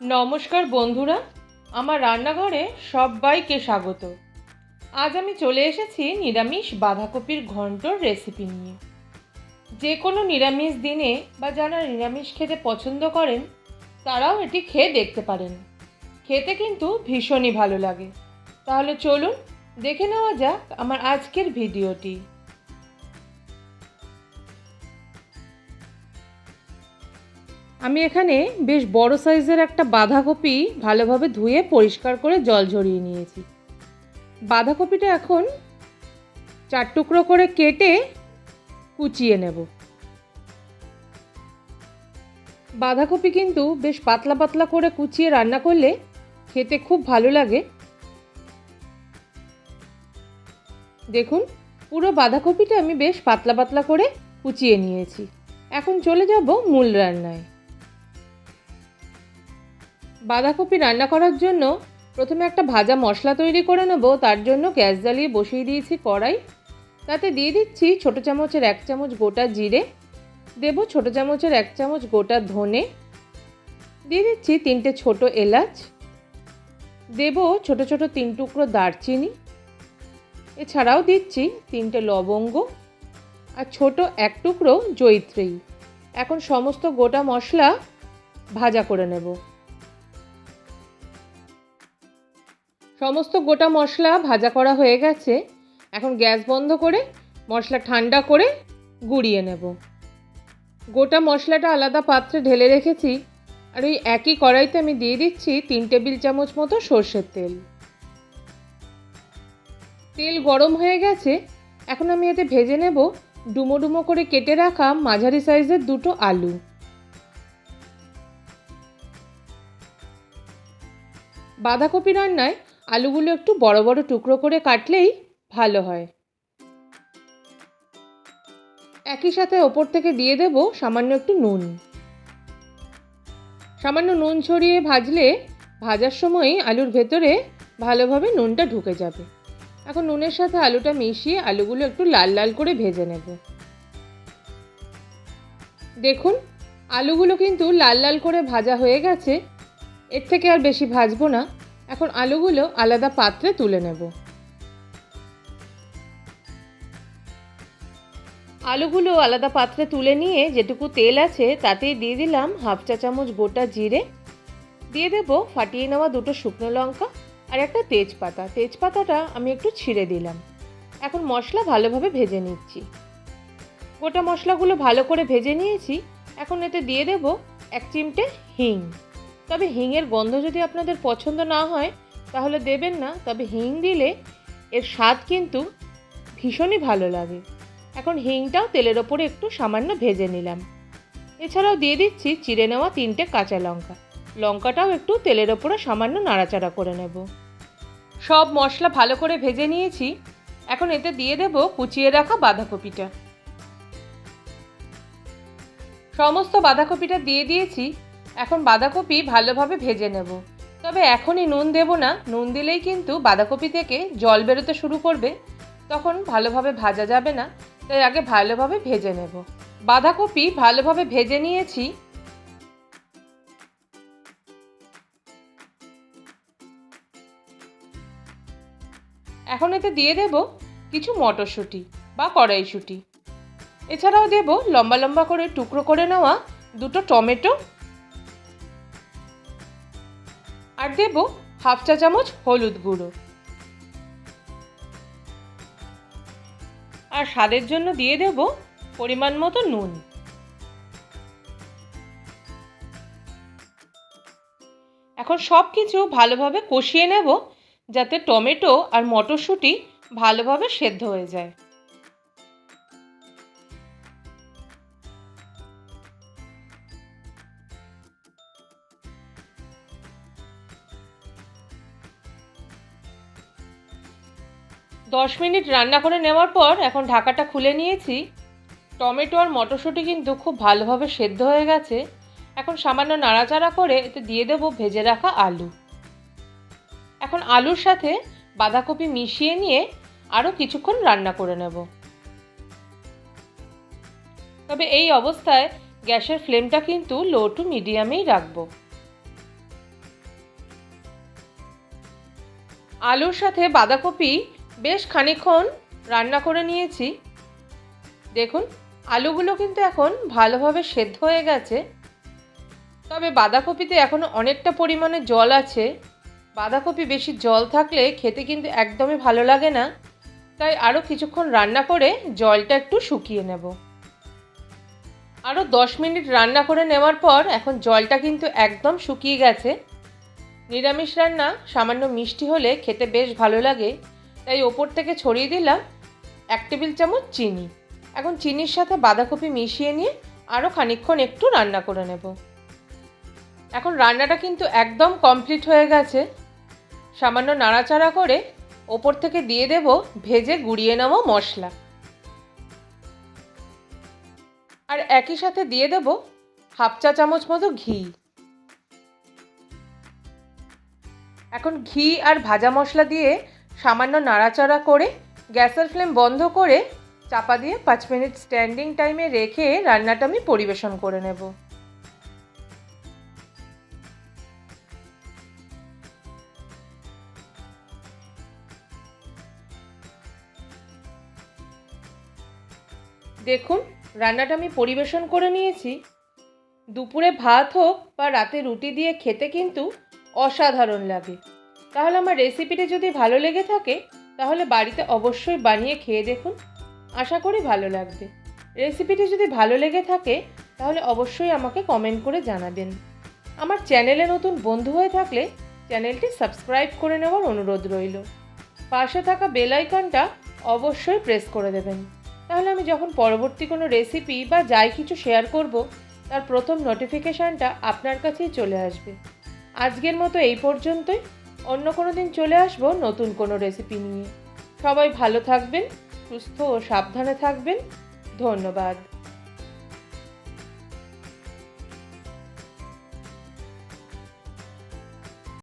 নমস্কার বন্ধুরা, আমার রান্নাঘরে সবাইকে স্বাগত। আজ আমি চলে এসেছি নিরামিষ বাঁধাকপির ঘন্টর রেসিপি নিয়ে। যে কোনো নিরামিষ দিনে বা যারা নিরামিষ খেতে পছন্দ করেন, তারাও এটি খেয়ে দেখতে পারেন। খেতে কিন্তু ভীষণই ভালো লাগে। তাহলে চলুন, দেখে নেওয়া যাক আমার আজকের ভিডিওটি। আমি এখানে বেশ বড় সাইজের একটা বাঁধাকপি ভালোভাবে ধুয়ে পরিষ্কার করে জল ঝরিয়ে নিয়েছি। বাঁধাকপিটা এখন চার টুকরো করে কেটে কুচিয়ে নেব। বাঁধাকপি কিন্তু বেশ পাতলা পাতলা করে কুচিয়ে রান্না করলে খেতে খুব ভালো লাগে। দেখুন, পুরো বাঁধাকপিটা আমি বেশ পাতলা পাতলা করে কুচিয়ে নিয়েছি। এখন চলে যাব মূল রান্নায়। বাঁধাকপি রান্না করার জন্য প্রথমে একটা ভাজা মশলা তৈরি করে নেব, তার জন্য গ্যাস জ্বালিয়ে বসিয়ে দিয়েছি কড়াই। তাতে দিয়ে দিচ্ছি ছোটো চামচের এক চামচ গোটা জিরে, দেব ছোটো চামচের এক চামচ গোটা ধনে, দিয়ে দিচ্ছি তিনটে ছোট এলাচ, দেব ছোট ছোট তিন টুকরো দারচিনি, এছাড়াও দিচ্ছি তিনটে লবঙ্গ আর ছোট এক টুকরো জৈত্রী এখন সমস্ত গোটা মশলা ভাজা করে নেব। সমস্ত গোটা মশলা ভাজা করা হয়ে গেছে। এখন গ্যাস বন্ধ করে মশলা ঠান্ডা করে গুঁড়িয়ে নেব। গোটা মশলাটা আলাদা পাত্রে ঢেলে রেখেছি। আর ওই একই কড়াইতে আমি দিয়ে দিচ্ছি তিন টেবিল চামচ মতো সর্ষের তেল। তেল গরম হয়ে গেছে। এখন আমি এতে ভেজে নেব ডুমো ডুমো করে কেটে রাখা মাঝারি সাইজের দুটো আলু। বাঁধাকপি রান্নায় আলুগুলো একটু বড় বড় টুকরো করে কাটলেই ভালো হয়। একই সাথে ওপর থেকে দিয়ে দেব সামান্য একটু নুন। সামান্য নুন ছড়িয়ে ভাজলে ভাজার সময় আলুর ভেতরে ভালোভাবে নুনটা ঢুকে যাবে। এখন নুনের সাথে আলুটা মিশিয়ে আলুগুলো একটু লাল লাল করে ভেজে নেব। দেখুন, আলুগুলো কিন্তু লাল লাল করে ভাজা হয়ে গেছে। এর থেকে আর বেশি ভাজবো না। এখন আলুগুলো আলাদা পাত্রে তুলে নেব। আলুগুলো আলাদা পাত্রে তুলে নিয়ে যেটুকু তেল আছে তাতেই দিয়ে দিলাম হাফ চা চামচ গোটা জিরে। দিয়ে দেব ফাটিয়ে নেওয়া দুটো শুকনো লঙ্কা আর একটা তেজপাতা। তেজপাতাটা আমি একটু ছিঁড়ে দিলাম। এখন মশলা ভালোভাবে ভেজে নিচ্ছি। গোটা মশলাগুলো ভালো করে ভেজে নিয়েছি। এখন এতে দিয়ে দেব এক চিমটে হিং। তবে হিংয়ের গন্ধ যদি আপনাদের পছন্দ না হয়, তাহলে দেবেন না। তবে হিং দিলে এর স্বাদ কিন্তু ভীষণই ভালো লাগে। এখন হিংটাও তেলের ওপরে একটু সামান্য ভেজে নিলাম। এছাড়াও দিয়ে দিচ্ছি চিড়ে নেওয়া তিনটে কাঁচা লঙ্কা। লঙ্কাটাও একটু তেলের ওপরে সামান্য নাড়াচাড়া করে নেব। সব মশলা ভালো করে ভেজে নিয়েছি। এখন এতে দিয়ে দেব কুচিয়ে রাখা বাঁধাকপিটা। সমস্ত বাঁধাকপিটা দিয়ে দিয়েছি। এখন বাঁধাকপি ভালোভাবে ভেজে নেব। তবে এখনই নুন দেব না, নুন দিলেই কিন্তু বাঁধাকপি থেকে জল বেরোতে শুরু করবে। তখন ভালোভাবে ভাজা যাবে না, তাই আগে ভালোভাবে ভেজে নেব। বাঁধাকপি ভালোভাবে ভেজে নিয়েছি। এখন এতে দিয়ে দেব কিছু মটরশুঁটি বা কড়াইশুঁটি। এছাড়াও দেব লম্বা লম্বা করে টুকরো করে নেওয়া দুটো টমেটো আর দেব হাফ চা চামচ হলুদ গুঁড়ো। আর স্বাদের জন্য দিয়ে দেব পরিমাণ মতো নুন। এখন সব কিছু ভালোভাবে কষিয়ে নেব যাতে টমেটো আর মটরশুঁটি ভালোভাবে সেদ্ধ হয়ে যায়। দশ মিনিট রান্না করে নেওয়ার পর এখন ঢাকাটা খুলে নিয়েছি। টমেটো আর মটরশুঁটি কিন্তু খুব ভালোভাবে সেদ্ধ হয়ে গেছে। এখন সামান্য নাড়াচাড়া করে এতে দিয়ে দেবো ভেজে রাখা আলু। এখন আলুর সাথে বাঁধাকপি মিশিয়ে নিয়ে আরও কিছুক্ষণ রান্না করে নেব। তবে এই অবস্থায় গ্যাসের ফ্লেমটা কিন্তু লো টু মিডিয়ামেই রাখব। আলুর সাথে বাঁধাকপি বেশ খানিকক্ষণ রান্না করে নিয়েছি। দেখুন, আলুগুলো কিন্তু এখন ভালোভাবে সেদ্ধ হয়ে গেছে। তবে বাঁধাকপিতে এখনও অনেকটা পরিমাণে জল আছে। বাঁধাকপি বেশি জল থাকলে খেতে কিন্তু একদমই ভালো লাগে না। তাই আরও কিছুক্ষণ রান্না করে জলটা একটু শুকিয়ে নেব। আরও দশ মিনিট রান্না করে নেওয়ার পর এখন জলটা কিন্তু একদম শুকিয়ে গেছে। নিরামিষ রান্না সামান্য মিষ্টি হলে খেতে বেশ ভালো লাগে। তাই ওপর থেকে ছড়িয়ে দিলাম এক টেবিল চামচ চিনি। এখন চিনির সাথে বাঁধাকপি মিশিয়ে নিয়ে আরও খানিকক্ষণ একটু রান্না করে নেব। এখন রান্নাটা কিন্তু একদম কমপ্লিট হয়ে গেছে। সামান্য নাড়াচাড়া করে ওপর থেকে দিয়ে দেব ভেজে গুঁড়িয়ে নেওয়া মশলা। আর একই সাথে দিয়ে দেব হাফ চা চামচ মতো ঘি। এখন ঘি আর ভাজা মশলা দিয়ে সামান্য নাড়াচাড়া করে গ্যাসের ফ্লেম বন্ধ করে চাপা দিয়ে পাঁচ মিনিট স্ট্যান্ডিং টাইমে রেখে রান্নাটা আমি পরিবেশন করে নেব। দেখুন, রান্নাটা আমি পরিবেশন করে নিয়েছি। দুপুরে ভাত হোক বা রাতে রুটি দিয়ে খেতে কিন্তু অসাধারণ লাগে। তাহলে আমার রেসিপিটি যদি ভালো লেগে থাকে, তাহলে বাড়িতে অবশ্যই বানিয়ে খেয়ে দেখুন। আশা করি ভালো লাগবে। রেসিপিটি যদি ভালো লেগে থাকে, তাহলে অবশ্যই আমাকে কমেন্ট করে জানাবেন। আমার চ্যানেলে নতুন বন্ধু হয়ে থাকলে চ্যানেলটি সাবস্ক্রাইব করে নেওয়ার অনুরোধ রইল। পাশে থাকা বেল আইকনটা অবশ্যই প্রেস করে দেবেন। তাহলে আমি যখন পরবর্তী কোনো রেসিপি বা যাই কিছু শেয়ার করব, তার প্রথম নোটিফিকেশানটা আপনার কাছেই চলে আসবে। আজকের মতো এই পর্যন্তই। অন্য কোনো দিন চলে আসব নতুন কোনো রেসিপি নিয়ে। সবাই ভালো থাকবেন, সুস্থ ও সাবধানে থাকবেন। ধন্যবাদ।